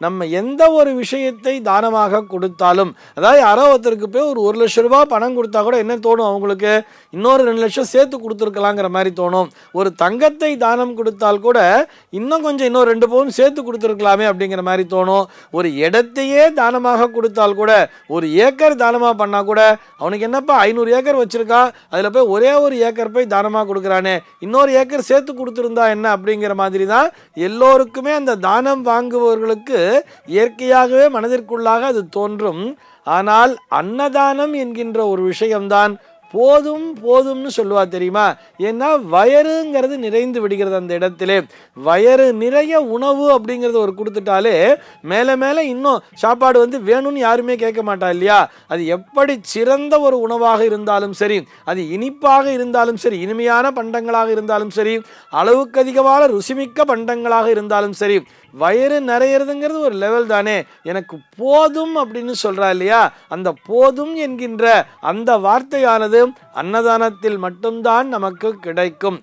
நம்ம எந்த ஒரு விஷயத்தை தானமாக கொடுத்தாலும் அதாவது யாரோ ஒருத்தருக்கு போய் ஒரு ஒரு லட்ச ரூபா பணம் கொடுத்தா கூட என்ன தோணும் அவங்களுக்கு? இன்னொரு ரெண்டு லட்சம் சேர்த்து கொடுத்துருக்கலாங்கிற மாதிரி தோணும். ஒரு தங்கத்தை தானம் கொடுத்தால் கூட இன்னும் கொஞ்சம் இன்னும் ரெண்டு பவுன் சேர்த்து கொடுத்துருக்கலாமே அப்படிங்கிற மாதிரி தோணும். ஒரு இடத்தையே தானமாக கொடுத்தால் கூட ஒரு ஏக்கர் தானமாக பண்ணால் கூட அவனுக்கு என்னப்பா ஐநூறு ஏக்கர் வச்சுருக்கா? அதில் போய் ஒரே ஒரு ஏக்கர் போய் தானமாக கொடுக்குறானே. இன்னொரு ஏக்கர் சேர்த்து கொடுத்துருந்தா என்ன அப்படிங்கிற மாதிரி தான் எல்லோருக்குமே அந்த தானம் வாங்குபவர்களுக்கு இயற்கையாகவே மனதிற்குள்ளாக அது தோன்றும். ஆனால் அன்னதானம் என்கின்ற ஒரு விஷயம்தான் போதும் போதும்னு சொல்லுவா தெரியுமா? ஏன்னா வயறுங்கிறது நிறைந்து விடுகிறது அந்த இடத்திலே. வயறு நிறைய உணவு அப்படிங்கிறத ஒரு கொடுத்துட்டாலே மேலே மேலே இன்னும் சாப்பாடு வந்து வேணும்னு யாருமே கேட்க மாட்டா இல்லையா? அது எப்படி சிறந்த ஒரு உணவாக இருந்தாலும் சரி அது இனிப்பாக இருந்தாலும் சரி இனிமையான பண்டங்களாக இருந்தாலும் சரி அளவுக்கு அதிகமான ருசிமிக்க பண்டங்களாக இருந்தாலும் சரி வயிறு நிறையிறதுங்கிறது ஒரு லெவல் தானே. எனக்கு போதும் அப்படின்னு சொல்கிறா இல்லையா? அந்த போதும் என்கின்ற அந்த வார்த்தையானது அன்னதானத்தில் மட்டும்தான் நமக்கு கிடைக்கும்.